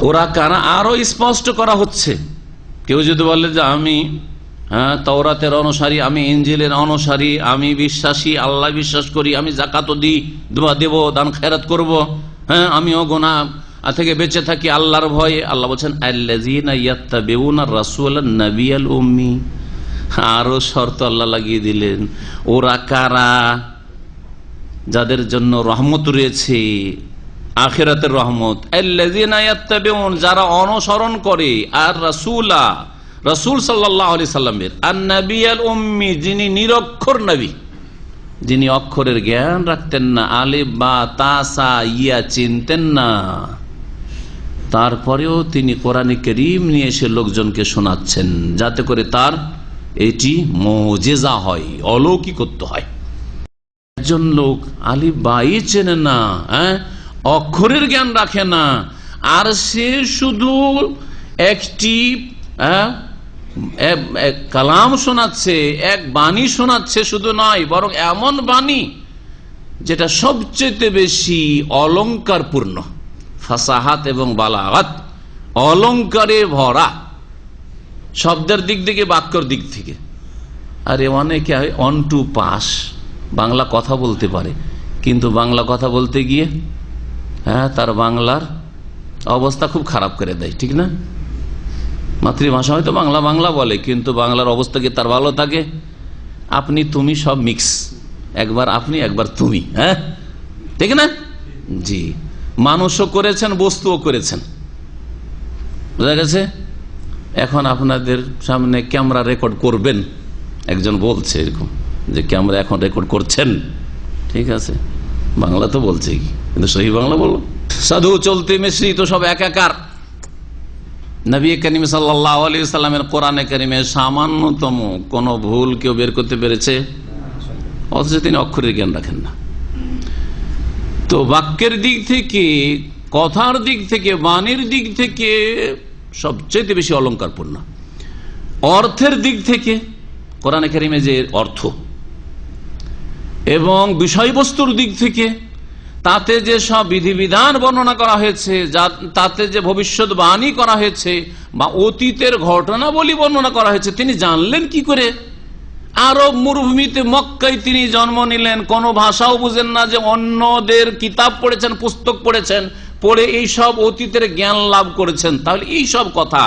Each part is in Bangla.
ওরা কারা? আরও স্পষ্ট করা হচ্ছে। কেউ যদি বলে যে আমি হ্যাঁ তওরাতের অনুসারী, আমি ইঞ্জিলের অনুসারী, আমি বিশ্বাসী, আল্লাহ বিশ্বাস করি, আমি জাকাত দিই, দোয়া দেব, দান খেরাত করব হ্যাঁ আমিও গোনা থেকে বেঁচে থাকি, আল্লাহর ভয়ে। আল্লাহ বলছেন রাসুল নবী আল উম্মি। আরও শর্ত আল্লাহ লাগিয়ে দিলেন। ওরা কারা? যাদের জন্য রহমত রয়েছে। আখেরাতের রহমত। যারা অনুসরণ করে, আর রাসুলা, রসুল সাল্লামের আর নবী আল উম্মি, যিনি নিরক্ষর নবী, যিনি অক্ষরের জ্ঞান রাখতেন না আলে বা তাসা ইয়া চিনতেন না। তারপরেও তিনি কোরআনে করিম নিয়ে এসে লোকজনকে শোনাচ্ছেন, যাতে করে তার এটি মজেজা হয়, অলৌকিকত্ব হয়। একজন লোক আলি বাই চেনে না হ্যাঁ? অক্ষরের জ্ঞান রাখে না। আর সে শুধু একটি কালাম শোনাচ্ছে, এক বাণী শোনাচ্ছে শুধু নয়, বরং এমন বাণী যেটা সবচেয়ে বেশি অলঙ্কারপূর্ণ। ফাসাহাত এবং বালাহাত অলঙ্কারে ভরা, শব্দের দিক থেকে, বাক্যর দিক থেকে। আরে অনেকে অন টু পাস বাংলা কথা বলতে পারে, কিন্তু বাংলা কথা বলতে গিয়ে হ্যাঁ তার বাংলার অবস্থা খুব খারাপ করে দেয়, ঠিক না? মাতৃভাষা হয়তো বাংলা বাংলা বলে, কিন্তু বাংলার অবস্থা কি তার ভালো থাকে? আপনি, তুমি সব মিক্স একবার আপনি, একবার তুমি হ্যাঁ? ঠিক না? জি। মানুষও করেছেন, বস্তুও করেছেন। বোঝা গেছে? এখন আপনাদের সামনে ক্যামেরা রেকর্ড করবেন। একজন বলছে এরকম যে, ক্যামেরা এখন রেকর্ড করছেন? ঠিক আছে? বাংলা তো বলছে কিন্তু সহি বাংলা বলো। সাধু চলতে মিশ্রিত সব একাকার। নবী সাল্লামের সামান্যতম কোন ভুল কেউ বের করতে পেরেছে? অথচ তিনি অক্ষরের জ্ঞান রাখেন না। তো বাক্যের দিক থেকে, কথার দিক থেকে দিক থেকে সবচেয়ে বেশি অলঙ্কারপূর্ণ। অর্থের দিক থেকে কোরআনে কারিমে যে অর্থ এবং বিষয়বস্তুর দিক থেকে তাতে যে সব বিধিবিধান বর্ণনা করা হয়েছে তাতে যে ভবিষ্যৎবাণী করা হয়েছে বা অতীতের ঘটনা বলি বর্ণনা করা হয়েছে, তিনি জানলেন কি করে? আরব মরুভূমিতে মক্কায় তিনি জন্ম নিলেন, কোনো ভাষাও বুঝেন না যে অন্যদের কিতাব পড়েছেন, পুস্তক পড়েছেন, পড়ে এই সব অতীতের জ্ঞান লাভ করেছেন। তাহলে এই সব কথা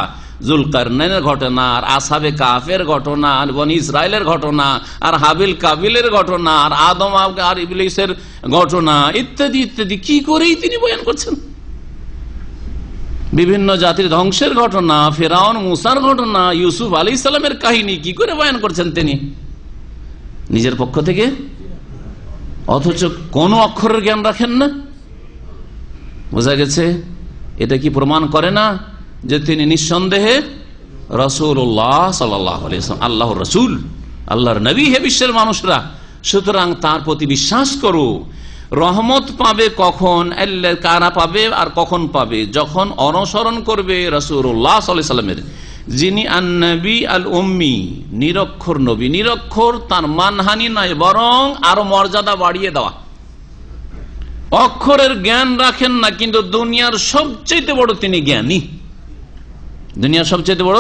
জুলকারনের ঘটনা, আর আসাবে কাফের ঘটনা, আর বনি ইসরায়েলের ঘটনা, আর হাবিল কাবিলের ঘটনা, আর আদম আর ইবলিসের ঘটনা, ইত্যাদি ইত্যাদি। কি করেই তিনি বয়ান করছেন? বিভিন্ন জাতির ধ্বংসের ঘটনা, ফেরাউন, মুসার ঘটনা, ইউসুফ আলী ইসলামের কাহিনী, কি করে বয়ান করছেন তিনি? নিজের পক্ষ থেকে? অথচ কোন অক্ষরের জ্ঞান রাখেন না? বোঝা গেছে, এটা কি প্রমাণ করে না যে তিনি নিঃসন্দেহে রসুল্লাহ সাল্লাহ আল্লাহ রসুল, আল্লাহর নবী হে বিশ্বের মানুষরা। সুতরাং তার প্রতি বিশ্বাস করো, রহমত পাবে কখন কারা পাবে আর কখন পাবে, যখন অনুসরণ করবে রসুল্লাহ সাল্লামের যিনি আন্নবী আল উম্মি নিরক্ষর নবী, নিরক্ষর তার মানহানি নয়, বরং আরও মর্যাদা বাড়িয়ে দেওয়া। অক্ষরের জ্ঞান রাখেন না, কিন্তু দুনিয়ার সবচেয়ে বড় তিনি জ্ঞানী। দুনিয়ার সবচেয়ে বড়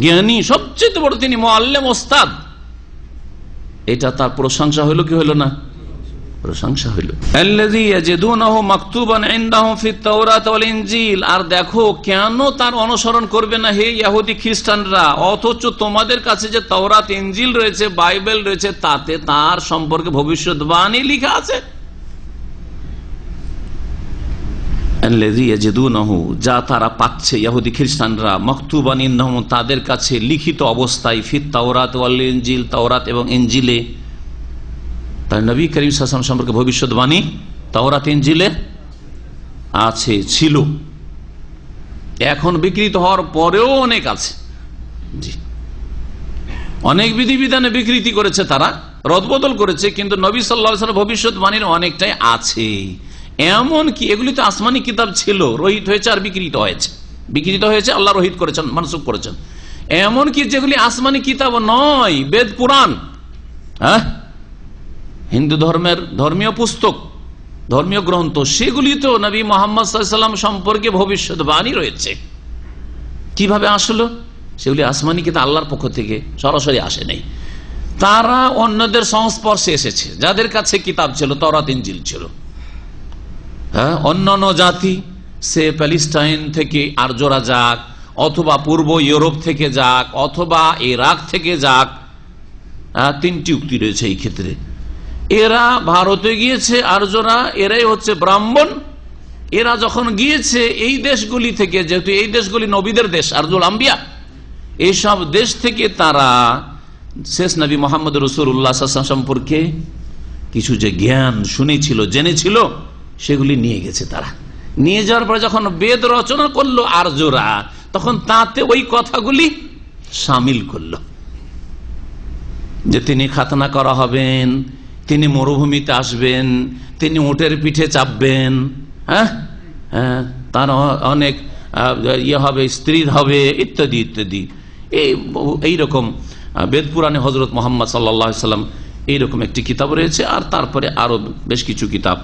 জ্ঞানী, সবচেয়ে বড় তিনি মোয়াল্লেম ওস্তাদ। এটা তার প্রশংসা হইল কি হইল না? প্রশংসা হইল। আর দেখো, কেন তার অনুসরণ করবে না হে ইয়াহুদি খ্রিস্টানরা? অথচ তোমাদের কাছে যে তওরাত ইঞ্জিল রয়েছে, বাইবেল রয়েছে, তাতে তার সম্পর্কে ভবিষ্যৎবাণী লিখা আছে। যা তারা পাচ্ছে ইহুদি খ্রিস্টানরা। মকতুবান তাদের কাছে লিখিত অবস্থায় ফির তাওরাত ইঞ্জিল তাওরাত এবং ইঞ্জিলে তাই নবী করিম সাসম সম্পর্কে ভবিষ্যৎবাণী তাওরাত ইঞ্জিলে আছে, ছিল। এখন বিকৃত হওয়ার পরেও অনেক আছে। জি। অনেক বিধিবিধানে বিকৃতি করেছে তারা, রদবদল করেছে, কিন্তু নবী সাল্লা ভবিষ্যৎবাণীর অনেকটাই আছে। এমন কি, এগুলি তো আসমানি কিতাব ছিল, রোহিত হয়েছে আর বিকৃত হয়েছে। বিকৃত হয়েছে, আল্লাহ রোহিত করেছেন, মানসুখ করেছেন। এমন কি, যেগুলি আসমানি কিতাব নয়, বেদ পুরাণ হ্যাঁ? হিন্দু ধর্মের ধর্মীয় পুস্তক, ধর্মীয় গ্রন্থ, সেগুলি তো নবী মোহাম্মদ সম্পর্কে ভবিষ্যৎবাণী রয়েছে। কীভাবে আসলো? সেগুলি আসমানি কিন্তু আল্লাহর পক্ষ থেকে সরাসরি আসে নাই। তারা অন্যদের সংস্পর্শে এসেছে, যাদের কাছে কিতাব ছিল তরাত ইঞ্জিল ছিল। হ্যাঁ? অন্যান্য জাতি সে প্যালিস্টাইন থেকে আর্যরা যাক অথবা পূর্ব ইউরোপ থেকে যাক অথবা ইরাক থেকে যাক হ্যাঁ, তিনটি উক্তি রয়েছে এই ক্ষেত্রে। এরা ভারতে গিয়েছে আর্যরা এরাই হচ্ছে ব্রাহ্মণ। এরা যখন গিয়েছে এই দেশগুলি থেকে যেহেতু এই দেশগুলি নবীদের দেশ আর্জুল আম্বিয়া এইসব দেশ থেকে তারা শেষ নবী মোহাম্মদ রসুল্লাহ সম্পর্কে কিছু যে জ্ঞান শুনেছিল জেনেছিল সেগুলি নিয়ে গেছে তারা। নিয়ে যাওয়ার পরে যখন বেদ রচনা করল আর্যরা তখন তাতে ওই কথাগুলি সামিল করল। যে তিনি খাতনা করা হবেন তিনি মরুভূমিতে আসবেন তিনি উটের পিঠে চাপবেন হ্যাঁ? হ্যাঁ তার অনেক ইয়ে হবে স্ত্রী হবে ইত্যাদি ইত্যাদি। এই এইরকম আহ, বেদ পুরাণে হজরত মোহাম্মদ সাল্লাহ সাল্লাম এইরকম একটি কিতাব রয়েছে আর তারপরে আরও বেশ কিছু কিতাব।